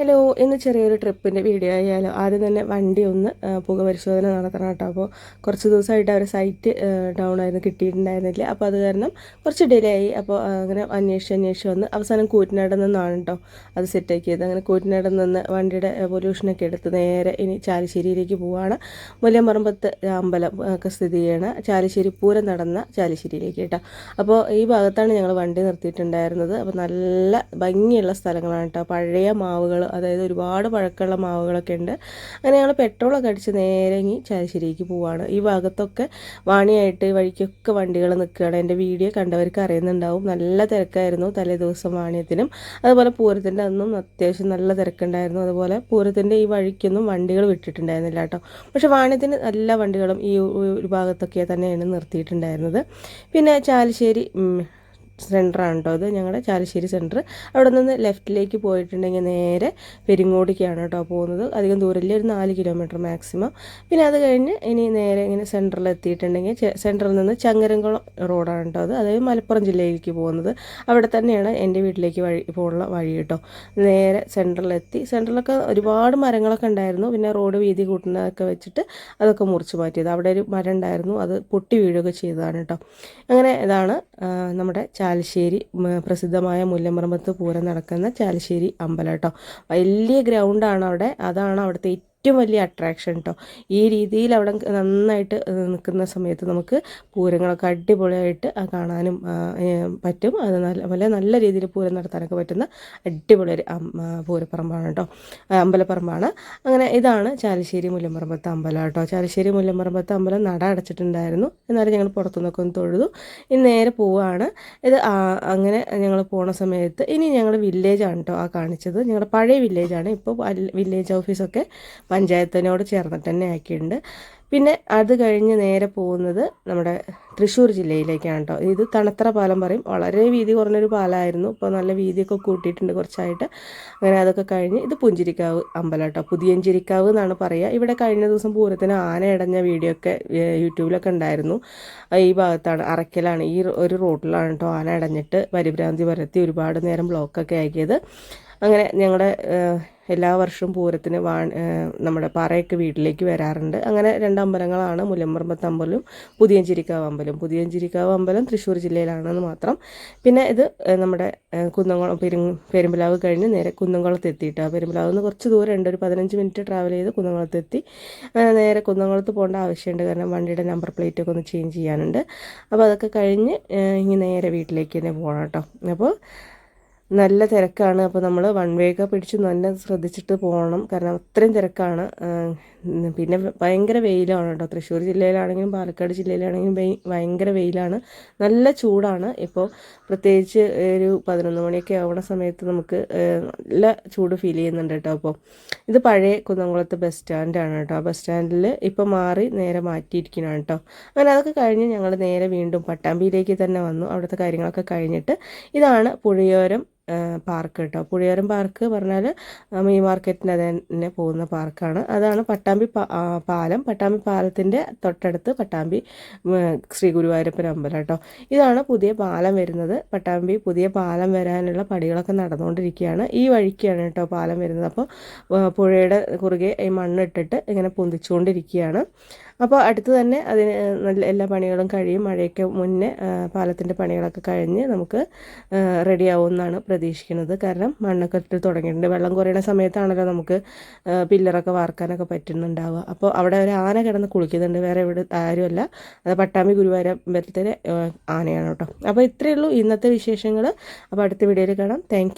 Hello ഇന്ന് ചെറിയൊരു ട്രിപ്പിന്റെ video ആയാലോ. ആദ്യം തന്നെ വണ്ടി ഒന്ന് പുക പരിശോധന നടത്തണം കേട്ടോ. അപ്പോൾ കുറച്ച് ദിവസമായിട്ട് അവർ സൈറ്റ് ഡൗൺ ആയിരുന്നു കിട്ടിയിട്ടുണ്ടായിരുന്നില്ല. അപ്പോൾ അത് കാരണം കുറച്ച് ഡിലേ ആയി. അപ്പോൾ അങ്ങനെ അന്വേഷിച്ച് അന്വേഷിച്ച് വന്ന് അവസാനം കൂറ്റിനാട് നിന്നാണ് കേട്ടോ അത് സെറ്റാക്കിയത് അങ്ങനെ കൂറ്റിനാട് നിന്ന് വണ്ടിയുടെ പൊല്യൂഷനൊക്കെ എടുത്ത് നേരെ ഇനി ചാലിശ്ശേരിയിലേക്ക് പോവുകയാണ് മുല്ലമ്പറമ്പത്ത് അമ്പലം ഒക്കെ സ്ഥിതി ചെയ്യണ. ചാലിശ്ശേരി പൂരം നടന്ന ചാലിശ്ശേരിയിലേക്ക് കേട്ടോ. അപ്പോൾ ഈ ഭാഗത്താണ് ഞങ്ങൾ വണ്ടി നിർത്തിയിട്ടുണ്ടായിരുന്നത്. അപ്പോൾ നല്ല ഭംഗിയുള്ള സ്ഥലങ്ങളാണ് കേട്ടോ. പഴയ മാവുകൾ അതായത് ഒരുപാട് പഴക്കമുള്ള മാവുകളൊക്കെ ഉണ്ട്. അങ്ങനെ ഞങ്ങൾ പെട്രോളൊക്കെ അടിച്ച് നേരെ ഇനി ചാലശ്ശേരിക്ക് പോവാണ്. ഈ ഭാഗത്തൊക്കെ വാണിയായിട്ട് വഴിക്കൊക്കെ വണ്ടികൾ നിൽക്കുകയാണ് എന്റെ വീഡിയോ കണ്ടവർക്ക് അറിയുന്നുണ്ടാവും. നല്ല തിരക്കായിരുന്നു തലേ ദിവസം വാണിയത്തിനും. അതുപോലെ പൂരത്തിന്റെ അന്നും അത്യാവശ്യം നല്ല തിരക്കുണ്ടായിരുന്നു. അതുപോലെ പൂരത്തിന്റെ ഈ വഴിക്കൊന്നും വണ്ടികൾ വിട്ടിട്ടുണ്ടായിരുന്നില്ല കേട്ടോ. പക്ഷേ വാണിയത്തിന് എല്ലാ വണ്ടികളും ഈ ഒരു ഭാഗത്തൊക്കെ തന്നെയാണ് നിർത്തിയിട്ടുണ്ടായിരുന്നത്. പിന്നെ ചാലിശ്ശേരി സെന്ററാണ് കേട്ടോ ഇത് ഞങ്ങളുടെ ചാലശ്ശേരി സെന്റർ അവിടെ നിന്ന് ലെഫ്റ്റിലേക്ക് പോയിട്ടുണ്ടെങ്കിൽ നേരെ പെരിങ്ങോടിക്കാണ് കേട്ടോ പോകുന്നത്. അധികം ദൂരമില്ല ഒരു നാല് കിലോമീറ്റർ മാക്സിമം. പിന്നെ അത് കഴിഞ്ഞ് ഇനി നേരെ ഇങ്ങനെ സെന്ററിൽ എത്തിയിട്ടുണ്ടെങ്കിൽ സെന്ററിൽ നിന്ന് ചങ്ങരംകുളം റോഡാണ് കേട്ടോ അത്. അതായത് മലപ്പുറം ജില്ലയിലേക്ക് പോകുന്നത്. അവിടെ തന്നെയാണ് എന്റെ വീട്ടിലേക്ക് വഴി പോകുന്ന വഴി കേട്ടോ. നേരെ സെന്ററിലെത്തി സെന്ററിലൊക്കെ ഒരുപാട് മരങ്ങളൊക്കെ ഉണ്ടായിരുന്നു. പിന്നെ റോഡ് വീതി കൂട്ടുന്നതൊക്കെ വെച്ചിട്ട് അതൊക്കെ മുറിച്ച് മാറ്റിയത്. അവിടെ ഒരു മരം ഉണ്ടായിരുന്നു അത് പൊട്ടി വീഴുകയൊക്കെ ചെയ്തതാണ് കേട്ടോ. അങ്ങനെ ഇതാണ് നമ്മുടെ ചാലശ്ശേരി പ്രസിദ്ധമായ മുല്ലമ്പറമ്പത്ത് പൂരം നടക്കുന്ന ചാലശ്ശേരി അമ്പലം കേട്ടോ. വലിയ ഗ്രൗണ്ടാണ് അവിടെ. അതാണ് അവിടുത്തെ ഏറ്റവും വലിയ അട്രാക്ഷൻ കേട്ടോ ഈ രീതിയിൽ അവിടെ നന്നായിട്ട് നിൽക്കുന്ന സമയത്ത് നമുക്ക് പൂരങ്ങളൊക്കെ അടിപൊളിയായിട്ട് കാണാനും പറ്റും. അത് നല്ല നല്ല രീതിയിൽ പൂരം നടത്താനൊക്കെ പറ്റുന്ന അടിപൊളി ഒരു പൂരപ്പറമ്പാണ് കേട്ടോ അമ്പലപ്പറമ്പാണ്. അങ്ങനെ ഇതാണ് ചാലശ്ശേരി മുല്ലമ്പറമ്പത്ത് അമ്പലം കേട്ടോ ചാലശ്ശേരി മുല്ലമ്പറമ്പത്ത് അമ്പലം നട അടച്ചിട്ടുണ്ടായിരുന്നു. എന്നാലും ഞങ്ങൾ പുറത്തുനിന്നൊക്കെ ഒന്ന് തൊഴുതു. ഇനി നേരെ പോവുകയാണ് ഇത് അങ്ങനെ ഞങ്ങൾ പോണ സമയത്ത് ഇനി ഞങ്ങൾ വില്ലേജാണ് കേട്ടോ ആ കാണിച്ചത്. ഞങ്ങളുടെ പഴയ വില്ലേജാണ് ഇപ്പോൾ വില്ലേജ് ഓഫീസൊക്കെ പഞ്ചായത്തിനോട് ചേർന്നിട്ട് തന്നെ ആക്കിയിട്ടുണ്ട്. പിന്നെ അത് കഴിഞ്ഞ് നേരെ പോകുന്നത് നമ്മുടെ തൃശ്ശൂർ ജില്ലയിലേക്കാണ് കേട്ടോ ഇത് തണുത്തറ പാലം പറയും. വളരെ വീതി കുറഞ്ഞൊരു പാലമായിരുന്നു ഇപ്പോൾ നല്ല വീതിയൊക്കെ കൂട്ടിയിട്ടുണ്ട് കുറച്ചായിട്ട്. അങ്ങനെ അതൊക്കെ കഴിഞ്ഞ് ഇത് പുഞ്ചിരിക്കാവ് അമ്പലം കേട്ടോ പുതിയഞ്ചിരിക്കാവ് എന്നാണ് പറയുക ഇവിടെ കഴിഞ്ഞ ദിവസം പൂരത്തിന് ആന ഇടഞ്ഞ വീഡിയോ ഒക്കെ യൂട്യൂബിലൊക്കെ ഉണ്ടായിരുന്നു. ഈ ഭാഗത്താണ് അറയ്ക്കലാണ് ഈ ഒരു റോഡിലാണ് കേട്ടോ ആന ഇടഞ്ഞിട്ട് പരിഭ്രാന്തി പരത്തി ഒരുപാട് നേരം ബ്ലോക്കൊക്കെ ആക്കിയത്. അങ്ങനെ ഞങ്ങളുടെ എല്ലാ വർഷവും പൂരത്തിന് വാ നമ്മുടെ പാറയൊക്കെ വീട്ടിലേക്ക് വരാറുണ്ട്. അങ്ങനെ രണ്ട് അമ്പലങ്ങളാണ്. മുല്ലമ്പറമ്പത്ത് അമ്പലവും പുതിയഞ്ചിരിക്കാവ് അമ്പലം പുതിയഞ്ചിരിക്കാവ് അമ്പലം തൃശ്ശൂർ ജില്ലയിലാണെന്ന് മാത്രം. പിന്നെ ഇത് നമ്മുടെ കുന്നംകുളം പെരു പെരുമ്പലാവ് കഴിഞ്ഞ് നേരെ കുന്നംകുളത്ത് എത്തിയിട്ട്. പെരുമ്പലാവ് നിന്ന് കുറച്ച് ദൂരം ഉണ്ട് ഒരു പതിനഞ്ച് മിനിറ്റ് ട്രാവൽ ചെയ്ത് കുന്നംകുളത്ത് എത്തി. നേരെ കുന്നംകുളത്ത് പോകേണ്ട ആവശ്യമുണ്ട്. കാരണം വണ്ടിയുടെ നമ്പർ പ്ലേറ്റ് ഒക്കെ ഒന്ന് ചേഞ്ച് ചെയ്യാനുണ്ട്. അപ്പോൾ അതൊക്കെ കഴിഞ്ഞ് ഇനി നേരെ വീട്ടിലേക്ക് തന്നെ പോകണം കേട്ടോ. അപ്പോൾ നല്ല തിരക്കാണ്. അപ്പോൾ നമ്മൾ വൺ വേക്ക് പിടിച്ച് നല്ല ശ്രദ്ധിച്ചിട്ട് പോകണം. കാരണം അത്രയും തിരക്കാണ്. പിന്നെ ഭയങ്കര വെയിലാണ് കേട്ടോ തൃശ്ശൂർ ജില്ലയിലാണെങ്കിലും പാലക്കാട് ജില്ലയിലാണെങ്കിലും ഭയങ്കര വെയിലാണ്. നല്ല ചൂടാണ്. ഇപ്പോൾ പ്രത്യേകിച്ച് ഒരു പതിനൊന്ന് മണിയൊക്കെ ആവുന്ന സമയത്ത് നമുക്ക് നല്ല ചൂട് ഫീൽ ചെയ്യുന്നുണ്ട് കേട്ടോ അപ്പോൾ ഇത് പഴയ കുന്നംകുളത്ത് ബസ് സ്റ്റാൻഡാണ് കേട്ടോ ബസ് സ്റ്റാൻഡിൽ ഇപ്പോൾ മാറി നേരെ മാറ്റിയിരിക്കണം കേട്ടോ അങ്ങനെ അതൊക്കെ കഴിഞ്ഞ് ഞങ്ങൾ നേരെ വീണ്ടും പട്ടാമ്പിയിലേക്ക് തന്നെ വന്നു. അവിടുത്തെ കാര്യങ്ങളൊക്കെ കഴിഞ്ഞിട്ട് ഇതാണ് പുഴയോരം പാർക്ക് കേട്ടോ പുഴയോരം പാർക്ക് പറഞ്ഞാൽ മീൻ മാർക്കറ്റിന് തന്നെ പോകുന്ന പാർക്കാണ്. അതാണ് പട്ടാമ്പി പാലം. പട്ടാമ്പി പാലത്തിന്റെ തൊട്ടടുത്ത് പട്ടാമ്പി ശ്രീ ഗുരുവായൂരപ്പൻ അമ്പലം കേട്ടോ. ഇതാണ് പുതിയ പാലം വരുന്നത്. പട്ടാമ്പി പുതിയ പാലം വരാനുള്ള പടികളൊക്കെ നടന്നുകൊണ്ടിരിക്കുകയാണ്. ഈ വഴിക്കാണ് കേട്ടോ പാലം വരുന്നത്. അപ്പോൾ പുഴയുടെ കുറുകെ ഈ മണ്ണിട്ടിട്ട് ഇങ്ങനെ പൊന്തിച്ചുകൊണ്ടിരിക്കുകയാണ്. അപ്പോൾ അടുത്ത് തന്നെ അതിന് നല്ല എല്ലാ പണികളും കഴിയും. മഴയൊക്കെ മുന്നേ പാലത്തിന്റെ പണികളൊക്കെ കഴിഞ്ഞ് നമുക്ക് റെഡി ആവുമെന്നാണ് പ്രതീക്ഷിക്കുന്നത്. കാരണം മണ്ണൊക്കെ ഇട്ട് തുടങ്ങിയിട്ടുണ്ട്. വെള്ളം കുറയുന്ന സമയത്താണല്ലോ നമുക്ക് പില്ലറൊക്കെ വാർക്കാനൊക്കെ പറ്റുന്നുണ്ടാവുക. അപ്പോൾ അവിടെ ഒരു ആന കിടന്ന് കുളിക്കുന്നുണ്ട്. വേറെ ഇവിടെ ആരുമല്ല. അത് പട്ടാമ്പി ഗുരുവായൂരമ്പലത്തിലെ ആനയാണ് കേട്ടോ. അപ്പോൾ ഇത്രയേ ഉള്ളൂ ഇന്നത്തെ വിശേഷങ്ങൾ അപ്പോൾ അടുത്ത വീഡിയോയിൽ കാണാം. താങ്ക്